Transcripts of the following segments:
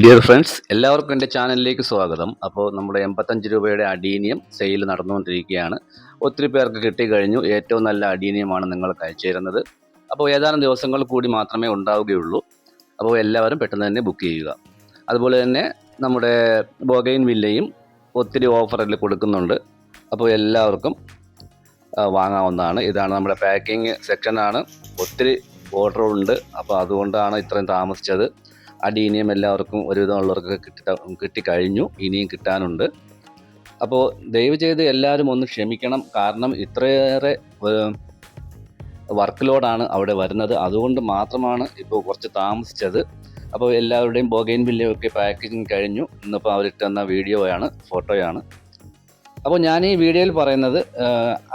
Dear friends എല്ലാവർക്കും എന്റെ ചാനലിലേക്ക് സ്വാഗതം. അപ്പോൾ നമ്മുടെ എൺപത്തഞ്ച് രൂപയുടെ അഡീനിയം സെയിൽ നടന്നുകൊണ്ടിരിക്കുകയാണ്. ഒത്തിരി പേർക്ക് കിട്ടിക്കഴിഞ്ഞു ഏറ്റവും നല്ല അഡീനിയമാണ് നിങ്ങൾക്ക് അയച്ചു തരുന്നത്. അപ്പോൾ ഏതാനും ദിവസങ്ങൾ കൂടി മാത്രമേ ഉണ്ടാവുകയുള്ളൂ. അപ്പോൾ എല്ലാവരും പെട്ടെന്ന് തന്നെ ബുക്ക് ചെയ്യുക. അതുപോലെ തന്നെ നമ്മുടെ ബൊഗൈൻ വില്ലയും ഒത്തിരി ഓഫറിൽ കൊടുക്കുന്നുണ്ട്. അപ്പോൾ എല്ലാവർക്കും വാങ്ങാവുന്നതാണ്. ഇതാണ് നമ്മുടെ പാക്കിംഗ് സെക്ഷനാണ് ഒത്തിരി ഓർഡറുണ്ട് അപ്പോൾ അതുകൊണ്ടാണ് ഇത്രയും താമസിച്ചത്. അടീനിയം എല്ലാവർക്കും ഒരുവിധമുള്ളവർക്ക് കിട്ടി കിട്ടിക്കഴിഞ്ഞു ഇനിയും കിട്ടാനുണ്ട്. അപ്പോൾ ദയവ് ചെയ്ത് എല്ലാവരും ഒന്ന് ക്ഷമിക്കണം. കാരണം ഇത്രയേറെ വർക്ക് ലോഡാണ് അവിടെ വരുന്നത്. അതുകൊണ്ട് മാത്രമാണ് ഇപ്പോൾ കുറച്ച് താമസിച്ചത്. അപ്പോൾ എല്ലാവരുടെയും ബോഗെയിൻ ബില്ലൊക്കെ പാക്കേജിങ് കഴിഞ്ഞു. ഇന്നിപ്പോൾ അവരിട്ട് തന്ന വീഡിയോയാണ് ഫോട്ടോയാണ് അപ്പോൾ ഞാൻ ഈ വീഡിയോയിൽ പറയുന്നത്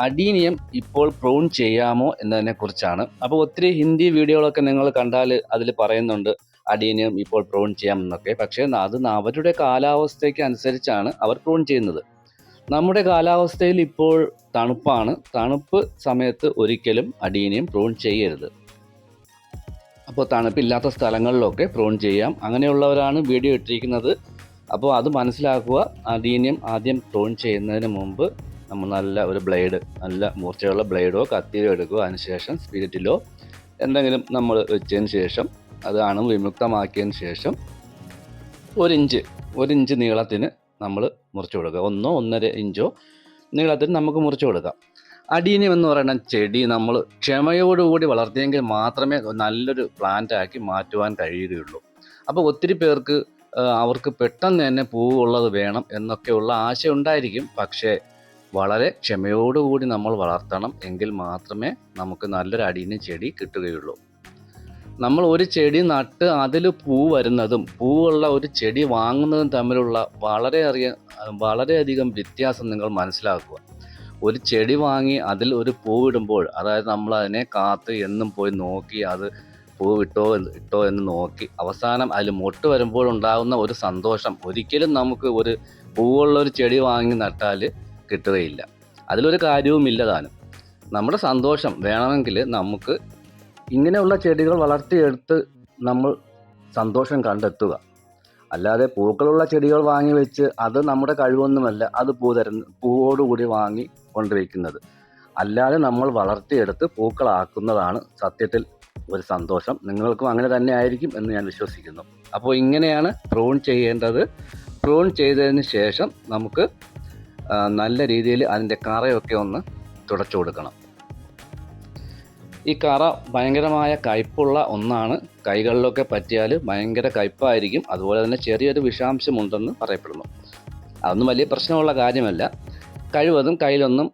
അഡീനിയം ഇപ്പോൾ പ്രൂൺ ചെയ്യാമോ എന്നതിനെ കുറിച്ചാണ് അപ്പോൾ ഒത്തിരി ഹിന്ദി വീഡിയോകളൊക്കെ നിങ്ങൾ കണ്ടാൽ അതിൽ പറയുന്നുണ്ട്. അഡീനിയം ഇപ്പോൾ പ്രൂൺ ചെയ്യാം എന്നൊക്കെ പക്ഷേ അത് അവരുടെ കാലാവസ്ഥയ്ക്ക് അനുസരിച്ചാണ് അവർ പ്രൂൺ ചെയ്യുന്നത്. നമ്മുടെ കാലാവസ്ഥയിൽ ഇപ്പോൾ തണുപ്പാണ്. തണുപ്പ് സമയത്ത് ഒരിക്കലും അഡീനിയം പ്രൂൺ ചെയ്യരുത്. അപ്പോൾ തണുപ്പില്ലാത്ത സ്ഥലങ്ങളിലൊക്കെ പ്രൂൺ ചെയ്യാം. അങ്ങനെയുള്ളവരാണ് വീഡിയോ ഇട്ടിരിക്കുന്നത്. അപ്പോൾ അത് മനസ്സിലാക്കുക. അഡീനിയം ആദ്യം പ്രൂൺ ചെയ്യുന്നതിന് മുമ്പ് നമ്മൾ നല്ല ഒരു ബ്ലേഡ് നല്ല മൂർച്ചയുള്ള ബ്ലേഡോ കത്തിയോ എടുക്കുക അതിനുശേഷം സ്പിരിറ്റിലോ എന്തെങ്കിലും നമ്മൾ വെച്ചതിന് ശേഷം അത് അണു വിമുക്തമാക്കിയതിന് ശേഷം ഒരിഞ്ച് ഒരിഞ്ച് നീളത്തിന് നമ്മൾ മുറിച്ചു കൊടുക്കുക. ഒന്നോ ഒന്നര ഇഞ്ചോ നീളത്തിന് നമുക്ക് മുറിച്ചു കൊടുക്കാം. അടീനിയം എന്ന് പറയുന്ന ചെടി നമ്മൾ ക്ഷമയോടുകൂടി വളർത്തിയെങ്കിൽ മാത്രമേ നല്ലൊരു പ്ലാന്റ് ആക്കി മാറ്റുവാൻ കഴിയുകയുള്ളൂ. അപ്പോൾ ഒത്തിരി പേർക്ക് അവർക്ക് പെട്ടെന്ന് തന്നെ പൂവുള്ളത് വേണം എന്നൊക്കെയുള്ള ആശ ഉണ്ടായിരിക്കും. പക്ഷേ വളരെ ക്ഷമയോടുകൂടി നമ്മൾ വളർത്തണം എങ്കിൽ മാത്രമേ നമുക്ക് നല്ലൊരു അടീനിയം ചെടി കിട്ടുകയുള്ളൂ. നമ്മൾ ഒരു ചെടി നട്ട് അതിൽ പൂ വരുന്നതും പൂവുള്ള ഒരു ചെടി വാങ്ങുന്നതും തമ്മിലുള്ള വളരെ അറിയ വളരെയധികം വ്യത്യാസം നിങ്ങൾ മനസ്സിലാക്കുക. ഒരു ചെടി വാങ്ങി അതിൽ ഒരു പൂവിടുമ്പോൾ അതായത് നമ്മൾ അതിനെ കാത്ത് എന്നും പോയി നോക്കി അത് പൂവിട്ടോ ഇട്ടോ എന്ന് നോക്കി അവസാനം അതിൽ മൊട്ട് വരുമ്പോൾ ഉണ്ടാകുന്ന ഒരു സന്തോഷം ഒരിക്കലും നമുക്ക് ഒരു പൂവുള്ള ഒരു ചെടി വാങ്ങി നട്ടാൽ കിട്ടുകയില്ല. അതിലൊരു കാര്യവുമില്ല താനും. നമ്മുടെ സന്തോഷം വേണമെങ്കിൽ നമുക്ക് ഇങ്ങനെയുള്ള ചെടികൾ വളർത്തിയെടുത്ത് നമ്മൾ സന്തോഷം കണ്ടെത്തുക. അല്ലാതെ പൂക്കളുള്ള ചെടികൾ വാങ്ങി വെച്ച് അത് നമ്മുടെ കഴിവൊന്നുമല്ല അത് പൂ തരുന്ന പൂവോടുകൂടി വാങ്ങി കൊണ്ടുവയ്ക്കുന്നത് അല്ലാതെ നമ്മൾ വളർത്തിയെടുത്ത് പൂക്കളാക്കുന്നതാണ് സത്യത്തിൽ ഒരു സന്തോഷം. നിങ്ങൾക്കും അങ്ങനെ തന്നെ ആയിരിക്കും എന്ന് ഞാൻ വിശ്വസിക്കുന്നു. അപ്പോൾ ഇങ്ങനെയാണ് പ്രൂൺ ചെയ്യേണ്ടത്. പ്രൂൺ ചെയ്തതിന് ശേഷം നമുക്ക് നല്ല രീതിയിൽ അതിന്റെ കറയൊക്കെ ഒന്ന് തുടച്ചു കൊടുക്കണം. ഈ കറ ഭയങ്കരമായ കയ്പുള്ള ഒന്നാണ്. കൈകളിലൊക്കെ പറ്റിയാൽ ഭയങ്കര കയ്പായിരിക്കും. അതുപോലെ തന്നെ ചെറിയൊരു വിഷാംശമുണ്ടെന്ന് പറയപ്പെടുന്നു. അതൊന്നും വലിയ പ്രശ്നമുള്ള കാര്യമല്ല. കഴിവതും കയ്യിലൊന്നും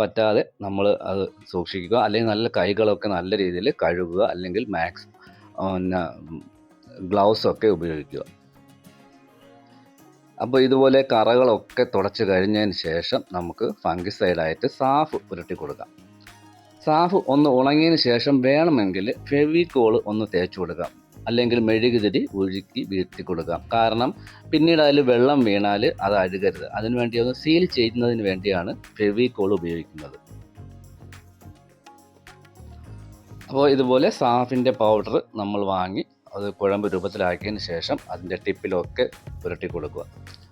പറ്റാതെ നമ്മൾ അത് സൂക്ഷിക്കുക. അല്ലെങ്കിൽ നല്ല കൈകളൊക്കെ നല്ല രീതിയിൽ കഴുകുക. അല്ലെങ്കിൽ മാക്സ് പിന്നെ ഗ്ലൗസൊക്കെ ഉപയോഗിക്കുക. അപ്പോൾ ഇതുപോലെ കറകളൊക്കെ തുടച്ച് കഴിഞ്ഞതിന് ശേഷം നമുക്ക് ഫംഗിസൈഡായിട്ട് സാഫ് പുരട്ടി കൊടുക്കാം. സാഫ് ഒന്ന് ഉണങ്ങിയതിന് ശേഷം വേണമെങ്കിൽ ഫെവിക്കോൾ ഒന്ന് തേച്ചു കൊടുക്കാം. അല്ലെങ്കിൽ മെഴുകുതിരി ഒഴുക്കി വീഴ്ത്തി കൊടുക്കാം. കാരണം പിന്നീട് അതിൽ വെള്ളം വീണാൽ അത് അഴുകരുത്. അതിനുവേണ്ടി ഒന്ന് സീൽ ചെയ്യുന്നതിന് വേണ്ടിയാണ് ഫെവിക്കോൾ ഉപയോഗിക്കുന്നത്. അപ്പോൾ ഇതുപോലെ സാഫിന്റെ പൗഡർ നമ്മൾ വാങ്ങി അത് കുഴമ്പ് രൂപത്തിലാക്കിയതിന് ശേഷം അതിന്റെ ടിപ്പിലൊക്കെ പുരട്ടി കൊടുക്കുക.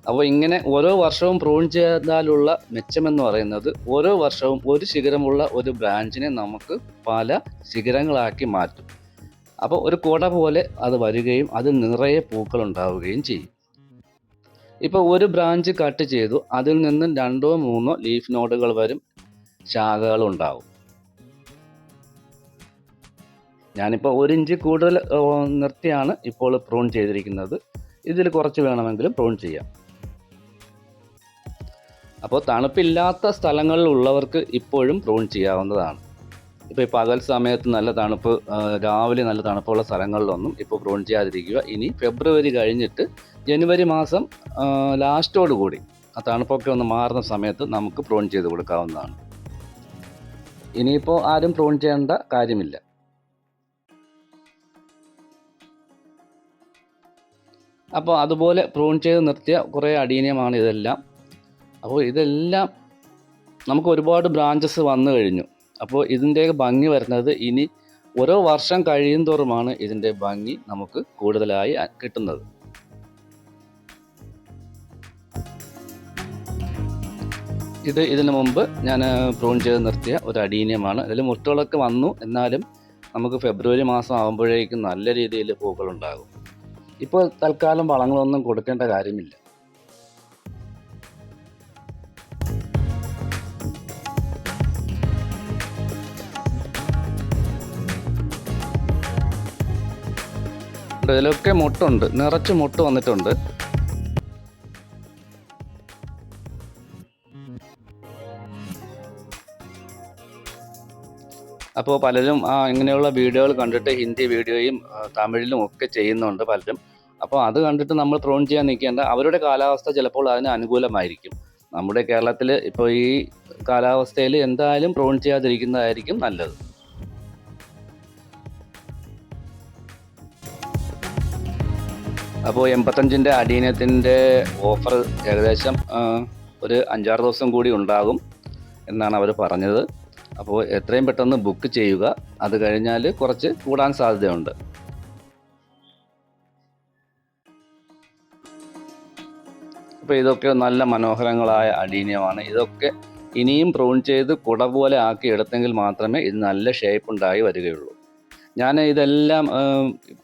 അപ്പോൾ ഇങ്ങനെ ഓരോ വർഷവും പ്രൂൺ ചെയ്താലുള്ള മെച്ചമെന്ന് പറയുന്നത് ഓരോ വർഷവും ഒരു ശിഖരമുള്ള ഒരു ബ്രാഞ്ചിനെ നമുക്ക് പല ശിഖരങ്ങളാക്കി മാറ്റും. അപ്പോൾ ഒരു കുട പോലെ അത് വരികയും അതിൽ നിറയെ പൂക്കൾ ഉണ്ടാവുകയും ചെയ്യും. ഇപ്പോൾ ഒരു ബ്രാഞ്ച് കട്ട് ചെയ്തു അതിൽ നിന്നും രണ്ടോ മൂന്നോ ലീഫ് നോഡുകൾ വരും ശാഖകൾ ഉണ്ടാവും. ഞാനിപ്പോൾ ഒരു ഇഞ്ച് കൂടുതൽ നിർത്തിയാണ് ഇപ്പോൾ പ്രൂൺ ചെയ്തിരിക്കുന്നത്. ഇതിൽ കുറച്ച് വേണമെങ്കിലും പ്രൂൺ ചെയ്യാം. അപ്പോൾ തണുപ്പില്ലാത്ത സ്ഥലങ്ങളിലുള്ളവർക്ക് ഇപ്പോഴും പ്രൂൺ ചെയ്യാവുന്നതാണ്. ഇപ്പോൾ ഈ പകൽ സമയത്ത് നല്ല തണുപ്പ് രാവിലെ നല്ല തണുപ്പുള്ള സ്ഥലങ്ങളിലൊന്നും ഇപ്പോൾ പ്രൂൺ ചെയ്യാതിരിക്കുക. ഇനി ഫെബ്രുവരി കഴിഞ്ഞിട്ട് ജനുവരി മാസം ലാസ്റ്റോടുകൂടി ആ തണുപ്പൊക്കെ ഒന്ന് മാറുന്ന സമയത്ത് നമുക്ക് പ്രൂൺ ചെയ്ത് കൊടുക്കാവുന്നതാണ്. ഇനിയിപ്പോൾ ആരും പ്രൂൺ ചെയ്യേണ്ട കാര്യമില്ല. അപ്പോൾ അതുപോലെ പ്രൂൺ ചെയ്ത് നിർത്തിയ കുറേ അടീനിയമാണ് ഇതെല്ലാം. അപ്പോൾ ഇതെല്ലാം നമുക്ക് ഒരുപാട് ബ്രാഞ്ചസ് വന്നു കഴിഞ്ഞു. അപ്പോൾ ഇതിന്റെ ഭംഗി വരുന്നത് ഇനി ഓരോ വർഷം കഴിയും തോറുമാണ് ഇതിന്റെ ഭംഗി നമുക്ക് കൂടുതലായി കിട്ടുന്നത്. ഇത് ഇതിനു മുമ്പ് ഞാൻ പ്രൂൺ ചെയ്ത് നിർത്തിയ ഒരു അടീനിയമാണ്. അതിൽ മുട്ടകളൊക്കെ വന്നു. എന്നാലും നമുക്ക് ഫെബ്രുവരി മാസം ആകുമ്പോഴേക്കും നല്ല രീതിയിൽ പൂക്കളുണ്ടാകും ഇപ്പോൾ തൽക്കാലം വളങ്ങളൊന്നും കൊടുക്കേണ്ട കാര്യമില്ല. ഇതിലൊക്കെ മുട്ടുണ്ട്. നിറച്ച് മുട്ട് വന്നിട്ടുണ്ട്. അപ്പോൾ പലരും ഇങ്ങനെയുള്ള വീഡിയോകൾ കണ്ടിട്ട് ഹിന്ദി വീഡിയോയും തമിഴിലും ഒക്കെ ചെയ്യുന്നുണ്ട് പലരും. അപ്പോൾ അത് കണ്ടിട്ട് നമ്മൾ പ്രോൺ ചെയ്യാൻ നിൽക്കേണ്ട അവരുടെ കാലാവസ്ഥ ചിലപ്പോൾ അതിന് അനുകൂലമായിരിക്കും. നമ്മുടെ കേരളത്തിൽ ഇപ്പോൾ ഈ കാലാവസ്ഥയിൽ എന്തായാലും പ്രോൺ ചെയ്യാതിരിക്കുന്നതായിരിക്കും നല്ലത്. അപ്പോൾ എൺപത്തഞ്ചിന്റെ അടീനത്തിന്റെ ഓഫർ ഏകദേശം ഒരു അഞ്ചാറ് ദിവസം കൂടി ഉണ്ടാകും എന്നാണ് അവർ പറഞ്ഞത്. അപ്പോൾ എത്രയും പെട്ടെന്ന് ബുക്ക് ചെയ്യുക. അത് കഴിഞ്ഞാൽ കുറച്ച് കൂടാൻ സാധ്യതയുണ്ട്. അപ്പോൾ ഇതൊക്കെ നല്ല മനോഹരങ്ങളായ അടീനയമാണ് ഇതൊക്കെ ഇനിയും പ്രൂൺ ചെയ്ത് കുട പോലെ ആക്കി എടുത്തെങ്കിൽ മാത്രമേ ഇത് നല്ല ഷേപ്പ് ഉണ്ടായി വരികയുള്ളൂ. ഞാൻ ഇതെല്ലാം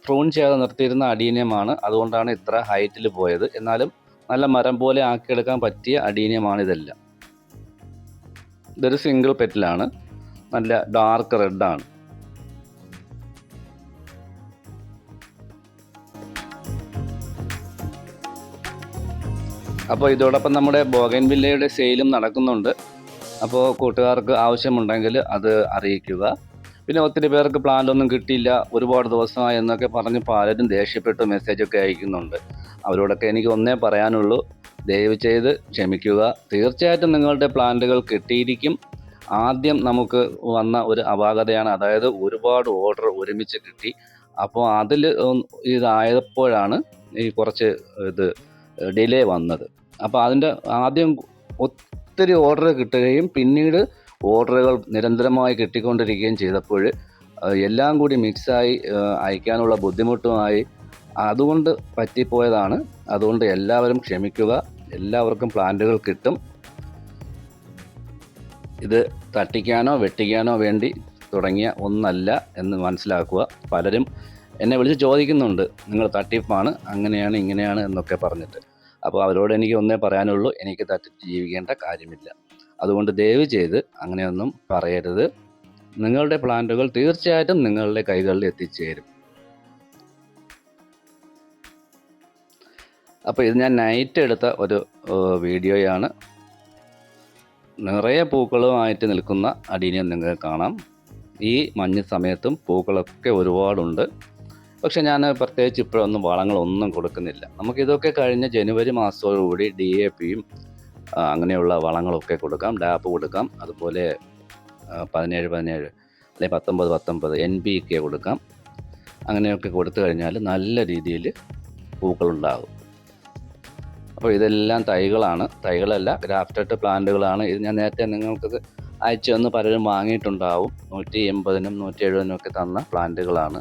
പ്രൂൺ ചെയ്യാതെ നിർത്തിയിരുന്ന അടീനിയമാണ്. അതുകൊണ്ടാണ് ഇത്ര ഹൈറ്റിൽ പോയത്. എന്നാലും നല്ല മരം പോലെ ആക്കിയെടുക്കാൻ പറ്റിയ അടീനിയമാണ് ഇതെല്ലാം. ഇതൊരു സിംഗിൾ പെറ്റിലാണ് നല്ല ഡാർക്ക് റെഡാണ് അപ്പോൾ ഇതോടൊപ്പം നമ്മുടെ ബോഗൻ വില്ലയുടെ സെയിലും നടക്കുന്നുണ്ട്. അപ്പോൾ കൂട്ടുകാർക്ക് ആവശ്യമുണ്ടെങ്കിൽ അത് അറിയിക്കുക. പിന്നെ ഒത്തിരി പേർക്ക് പ്ലാന്റ് ഒന്നും കിട്ടിയില്ല. ഒരുപാട് ദിവസമായി എന്നൊക്കെ പറഞ്ഞ് പലരും ദേഷ്യപ്പെട്ട് മെസ്സേജൊക്കെ അയക്കുന്നുണ്ട്. അവരോടൊക്കെ എനിക്ക് ഒന്നേ പറയാനുള്ളൂ. ദയവ് ചെയ്ത് ക്ഷമിക്കുക. തീർച്ചയായിട്ടും നിങ്ങളുടെ പ്ലാന്റുകൾ കിട്ടിയിരിക്കും. ആദ്യം നമുക്ക് വന്ന ഒരു അപാകതയാണ്. അതായത് ഒരുപാട് ഓർഡർ ഒരുമിച്ച് കിട്ടി. അപ്പോൾ അതിൽ ഇതായപ്പോഴാണ് ഈ കുറച്ച് ഇത് ഡിലേ വന്നത്. അപ്പോൾ അതിന്റെ ആദ്യം ഒത്തിരി ഓർഡർ കിട്ടുകയും പിന്നീട് ഓർഡറുകൾ നിരന്തരമായി കിട്ടിക്കൊണ്ടിരിക്കുകയും ചെയ്തപ്പോൾ എല്ലാം കൂടി മിക്സായി അയക്കാനുള്ള ബുദ്ധിമുട്ടുമായി അതുകൊണ്ട് പറ്റിപ്പോയതാണ്. അതുകൊണ്ട് എല്ലാവരും ക്ഷമിക്കുക. എല്ലാവർക്കും പ്ലാന്റുകൾ കിട്ടും. ഇത് തട്ടിക്കാനോ വെട്ടിക്കാനോ വേണ്ടി തുടങ്ങിയ ഒന്നല്ല എന്ന് മനസ്സിലാക്കുക. പലരും എന്നെ വിളിച്ച് ചോദിക്കുന്നുണ്ട് നിങ്ങൾ തട്ടിപ്പാണ് അങ്ങനെയാണ് ഇങ്ങനെയാണ് എന്നൊക്കെ പറഞ്ഞിട്ട്. അപ്പോൾ അവരോട് എനിക്ക് ഒന്നേ പറയാനുള്ളൂ എനിക്ക് തട്ടി ജീവിക്കേണ്ട കാര്യമില്ല. അതുകൊണ്ട് ദയവ് ചെയ്ത് അങ്ങനെയൊന്നും പറയരുത്. നിങ്ങളുടെ പ്ലാന്റുകൾ തീർച്ചയായിട്ടും നിങ്ങളുടെ കൈകളിൽ എത്തിച്ചേരും. അപ്പോൾ ഇത് ഞാൻ നൈറ്റ് എടുത്ത ഒരു വീഡിയോയാണ്. നിറയെ പൂക്കളുമായിട്ട് നിൽക്കുന്ന അടീനിയം നിങ്ങൾക്ക് കാണാം. ഈ മഞ്ഞ് സമയത്തും പൂക്കളൊക്കെ ഒരുപാടുണ്ട്. പക്ഷെ ഞാൻ പ്രത്യേകിച്ച് ഇപ്പോഴൊന്നും വളങ്ങളൊന്നും കൊടുക്കുന്നില്ല. നമുക്കിതൊക്കെ കഴിഞ്ഞ ജനുവരി മാസത്തോടുകൂടി ഡി എ പിയും അങ്ങനെയുള്ള വളങ്ങളൊക്കെ കൊടുക്കാം. ഡാപ്പ് കൊടുക്കാം. അതുപോലെ പതിനേഴ് പതിനേഴ് അല്ലെങ്കിൽ പത്തൊമ്പത് പത്തൊമ്പത് എൻ ബി ഒക്കെ കൊടുക്കാം. അങ്ങനെയൊക്കെ കൊടുത്തു കഴിഞ്ഞാൽ നല്ല രീതിയിൽ പൂക്കളുണ്ടാകും അപ്പോൾ ഇതെല്ലാം തൈകളാണ്. തൈകളല്ല ഗ്രാഫ്റ്റഡ് പ്ലാന്റുകളാണ്. ഇത് ഞാൻ നേരത്തെ നിങ്ങൾക്ക് അയച്ചു തന്ന് പലരും വാങ്ങിയിട്ടുണ്ടാവും. നൂറ്റി എൺപതിനും നൂറ്റി എഴുപതിനും ഒക്കെ തന്ന പ്ലാന്റുകളാണ്.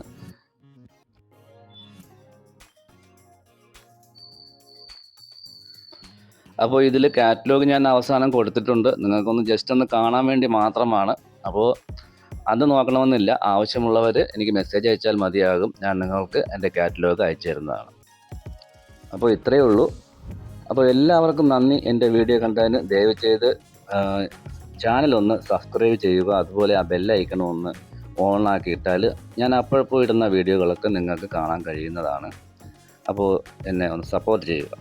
അപ്പോൾ ഇതിൽ കാറ്റലോഗ് ഞാൻ അവസാനം കൊടുത്തിട്ടുണ്ട്. നിങ്ങൾക്കൊന്ന് ജസ്റ്റ് ഒന്ന് കാണാൻ വേണ്ടി മാത്രമാണ്. അപ്പോൾ അത് നോക്കണമെന്നില്ല. ആവശ്യമുള്ളവർ എനിക്ക് മെസ്സേജ് അയച്ചാൽ മതിയാകും. ഞാൻ നിങ്ങൾക്ക് എന്റെ കാറ്റലോഗ് അയച്ചു തരുന്നതാണ്. അപ്പോൾ ഇത്രയേ ഉള്ളൂ. അപ്പോൾ എല്ലാവർക്കും നന്ദി. എന്റെ വീഡിയോ കണ്ടതിന് ദയവ് ചെയ്ത് ചാനൽ ഒന്ന് സബ്സ്ക്രൈബ് ചെയ്യുക. അതുപോലെ ആ ബെല്ലൈക്കണം ഒന്ന് ഓണാക്കി ഇട്ടാൽ ഞാൻ അപ്പോഴപ്പോൾ ഇടുന്ന വീഡിയോകളൊക്കെ നിങ്ങൾക്ക് കാണാൻ കഴിയുന്നതാണ്. അപ്പോൾ എന്നെ ഒന്ന് സപ്പോർട്ട് ചെയ്യുക.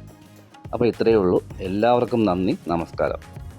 അപ്പോൾ ഇത്രയേ ഉള്ളൂ. എല്ലാവർക്കും നന്ദി. നമസ്കാരം.